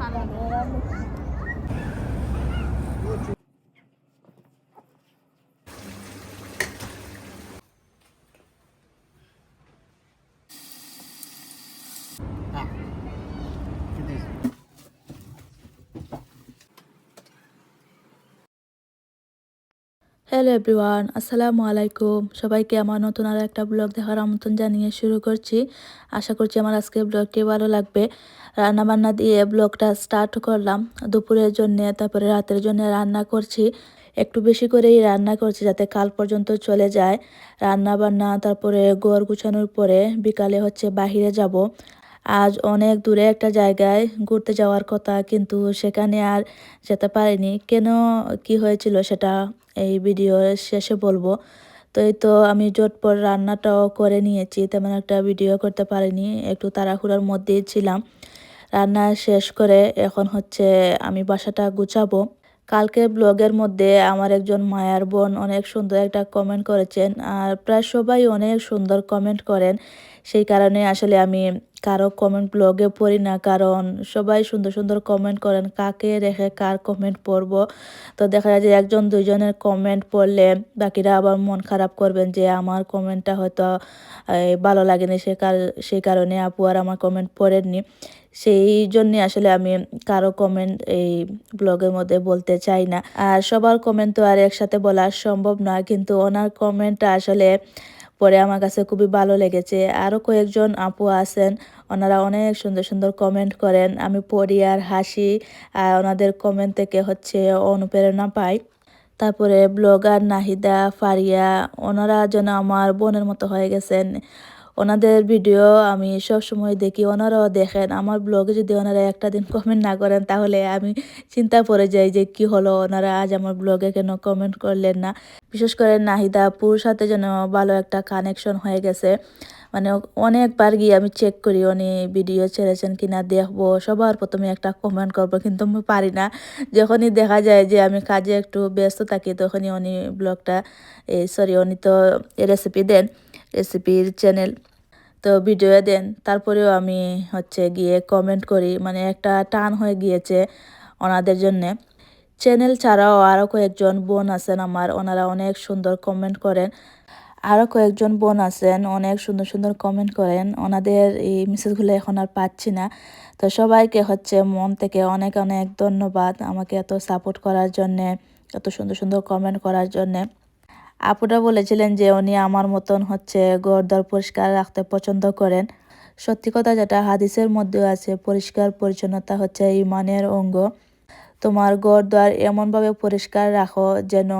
啊，就这些。হ্যালো everyone, আসসালামু আলাইকুম। সবাইকে আমার নতুন আর একটা ব্লগ দেখার আমন্ত্রণ জানিয়ে শুরু করছি। আশা করছি আমার আজকের ব্লগটি ভালো লাগবে। রান্নাবান্না দিয়ে ব্লগটা স্টার্ট করলাম। দুপুরের জন্যে, তারপরে রাতের জন্য রান্না করছি। একটু বেশি করেই রান্না করছি যাতে কাল পর্যন্ত চলে যায়। রান্না বান্না তারপরে গোর গুছানোর পরে বিকালে হচ্ছে বাহিরে যাব। আজ অনেক দূরে একটা জায়গায় ঘুরতে যাওয়ার কথা, কিন্তু সেখানে আর যেতে পারিনি। কেন, কি হয়েছিল সেটা এই ভিডিও শেষে বলব। তো এই তো আমি জটপট রান্নাটাও করে নিয়েছি, তেমন একটা ভিডিও করতে পারিনি, একটু তাড়াহুড়ার মধ্যেই ছিলাম। রান্না শেষ করে এখন হচ্ছে আমি বাসাটা গুছাবো। কালকে ব্লগের মধ্যে আমার একজন মায়ার বোন অনেক সুন্দর একটা কমেন্ট করেছেন, আর প্রায় সবাই অনেক সুন্দর কমেন্ট করেন। সেই কারণে আসলে আমি কারও কমেন্ট ব্লগে পড়ি না, কারণ সবাই সুন্দর সুন্দর কমেন্ট করেন, কাকে রেখে কার কমেন্ট পড়ব। তো দেখা যায় যে একজন দুইজনের কমেন্ট পড়লে বাকিরা আবার মন খারাপ করবেন যে আমার কমেন্টটা হয়তো ভালো লাগেনি, সে কার সেই কারণে আপু আর আমার কমেন্ট পড়েননি। সেই জন্যে আসলে আমি কারও কমেন্ট এই ব্লগের মধ্যে বলতে চাই না। আর সবার কমেন্ট তো আর একসাথে বলা সম্ভব না কিন্তু ওনার কমেন্টটা আসলে পরে আমার কাছে খুবই ভালো লেগেছে। আরও কয়েকজন আপু আছেন, ওনারা অনেক সুন্দর সুন্দর কমেন্ট করেন। আমি পড়ি আর হাসি, আর ওনাদের কমেন্ট থেকে হচ্ছে অনুপ্রেরণা পাই। তারপরে ব্লগার নাহিদা ফারিয়া, ওনারা যেন আমার বোনের মতো হয়ে গেছেন। ওনাদের ভিডিও আমি সব সময় দেখি, ওনারাও দেখেন। আমার ব্লগে যদি ওনারা একটা দিন কমেন্ট না করেন, তাহলে আমি চিন্তা পড়ে যাই যে কি হলো, ওনারা আজ আমার ব্লগে কেন কমেন্ট করলেন না। বিশেষ করে নাহিদা আপুর সাথে যেন ভালো একটা কানেকশন হয়ে গেছে। মানে অনেকবার গিয়ে আমি চেক করি, উনি ভিডিও ছেড়েছেন কিনা দেখব, সবার প্রথমে একটা কমেন্ট করব, কিন্তু আমি পারি না। যখনই দেখা যায় যে আমি কাজে একটু ব্যস্ত থাকি, তখনই উনি ব্লগটা এই সরি উনি তো রেসিপি দেন রেসিপির চ্যানেল তো ভিডিও দেন। তারপরেও আমি হচ্ছে গিয়ে কমেন্ট করি। মানে একটা টান হয়ে গিয়েছে ওনাদের জন্যে। চ্যানেল ছাড়াও আরও কয়েকজন বোন আছেন আমার। ওনারা অনেক সুন্দর কমেন্ট করেন। আরও কয়েকজন বোন আছেন, অনেক সুন্দর সুন্দর কমেন্ট করেন। ওনাদের এই মেসেজগুলো এখন আর পাচ্ছি না। তো সবাইকে হচ্ছে মন থেকে অনেক অনেক ধন্যবাদ আমাকে এত সাপোর্ট করার জন্যে, এত সুন্দর সুন্দর কমেন্ট করার জন্যে। আপুটা বলেছিলেন যে উনি আমার মতন হচ্ছে গড়দর পরিষ্কার রাখতে পছন্দ করেন। সত্যি কথা যেটা, হাদিসের মধ্যে আছে, পরিষ্কার পরিচ্ছন্নতা হচ্ছে ইমানের অঙ্গ। তোমার গড় দ্বার এমনভাবে পরিষ্কার রাখো যেন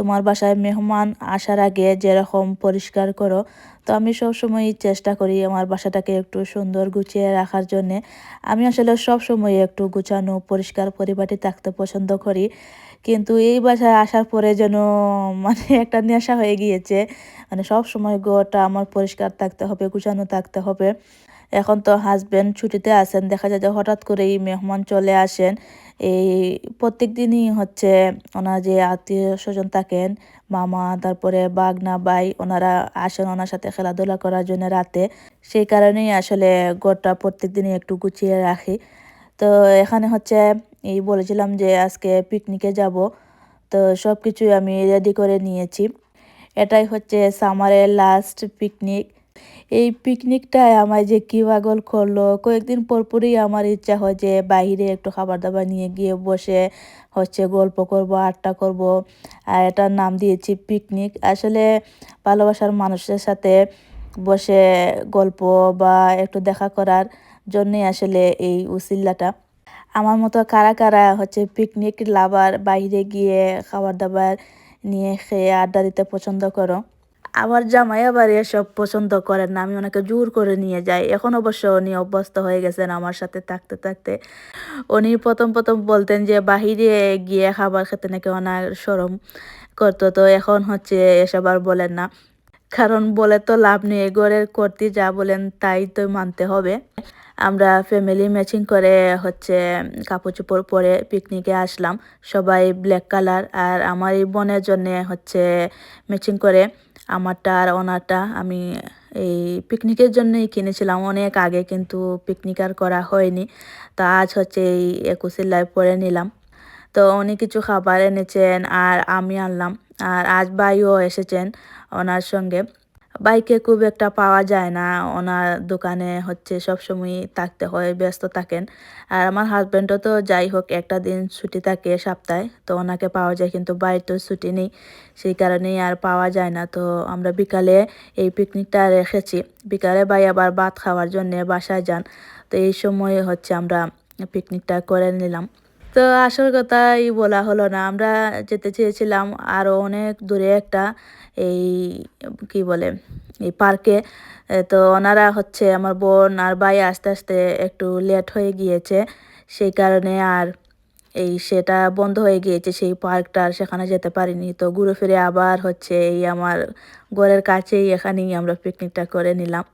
তোমার বাসায় মেহমান আসার আগে যেরকম পরিষ্কার করো, তো আমি সবসময় চেষ্টা করি আমার বাসাটাকে একটু সুন্দর গুছিয়ে রাখার জন্যে। আমি আসলে সব সময় একটু গুছানো, পরিষ্কার পরিপাটি থাকতে পছন্দ করি। কিন্তু এই বাসায় আসার পরে যেন মানে একটা নেশা হয়ে গিয়েছে। মানে সব সময় গোটা আমার পরিষ্কার থাকতে হবে, গুছানো থাকতে হবে। এখন তো হাজব্যান্ড ছুটিতে আসেন দেখা যায় যে হঠাৎ করেই মেহমান চলে আসেন। এই প্রত্যেক দিনই হচ্ছে ওনার যে আত্মীয় স্বজন থাকেন, মামা, তারপরে বাগনা বাই ওনারা আসেন ওনার সাথে খেলাধুলা করার জন্য রাতে। সেই কারণেই আসলে গোটা প্রত্যেক দিনই একটু গুছিয়ে রাখি। তো এখানে হচ্ছে এই বলেছিলাম যে আজকে পিকনিকে যাব। তো সব কিছুই আমি রেডি করে নিয়েছি। এটাই হচ্ছে সামারের লাস্ট পিকনিক এই পিকনিকটায় আমায় যে কী পাগল করল? কয়েকদিন পরপরই আমার ইচ্ছা হয় যে বাইরে একটু খাবার দাবার নিয়ে গিয়ে বসে হচ্ছে গল্প করব, আড্ডা করব। আর এটার নাম দিয়েছি পিকনিক আসলে ভালোবাসার মানুষের সাথে বসে গল্প বা একটু দেখা করার জন্যই আসলে এই উসিল্লাটা। আমার মতো কারা কারা হচ্ছে পিকনিক লাভার বাইরে গিয়ে খাবার দাবার নিয়ে খেয়ে আড্ডা দিতে পছন্দ করো? আমার জামাই আবার এসব পছন্দ করেন না, আমি ওনাকে জোর করে নিয়ে যাই। এখন অবশ্য উনি অভ্যস্ত হয়ে গেছেন আমার সাথে থাকতে থাকতে। উনি প্রথম প্রথম বলতেন যে, বাহিরে গিয়ে খাবার খেতে নাকি ওনার সরম করতো। তো এখন হচ্ছে এসব আর বলেন না। কারণ বলে তো লাভ নেই, ঘরের কর্তি যা বলেন তাই তো মানতে হবে। আমরা ফ্যামিলি ম্যাচিং করে হচ্ছে কাপড় চোপড় পরে পিকনিকে আসলাম। সবাই ব্ল্যাক কালার আর আমার এই বোনের জন্যে হচ্ছে ম্যাচিং করে। আমারটা আর ওনারটা আমি এই পিকনিকের জন্যই কিনেছিলাম। অনেক আগে কিন্তু পিকনিক আর করা হয়নি। তা আজ হচ্ছে এই একুশের লাইভ পরে নিলাম। তো উনি কিছু খাবার এনেছেন আর আমি আনলাম। আর আজ ভাইও এসেছেন ওনার সঙ্গে। বাইকে খুব একটা পাওয়া যায় না। ওনার দোকানে হচ্ছে সবসময় থাকতে হয়, ব্যস্ত থাকেন। আর আমার হাজব্যান্ডও তো যাই হোক, একটা দিন ছুটি থাকে সপ্তাহে, তো ওনাকে পাওয়া যায়, কিন্তু বাইর তো ছুটি নেই। সেই কারণেই আর পাওয়া যায় না। তো আমরা বিকালে এই পিকনিকটা রেখেছি। বিকালে ভাই আবার ভাত খাওয়ার জন্যে বাসায় যান। তো এই সময় হচ্ছে আমরা পিকনিকটা করে নিলাম। তো আসল কথাই বলা হলো না। আমরা যেতে চেয়েছিলাম আরও অনেক দূরে একটা এই কি বলে, এই পার্কে তো ওনারা হচ্ছে আমার বোন আর ভাই আস্তে আস্তে একটু লেট হয়ে গিয়েছে। সেই কারণে আর এই সেটা বন্ধ হয়ে গিয়েছে সেই পার্কটা আর সেখানে যেতে পারিনি। তো ঘুরে ফিরে আবার হচ্ছে এই আমার ঘরের কাছেই এখানেই আমরা পিকনিকটা করে নিলাম।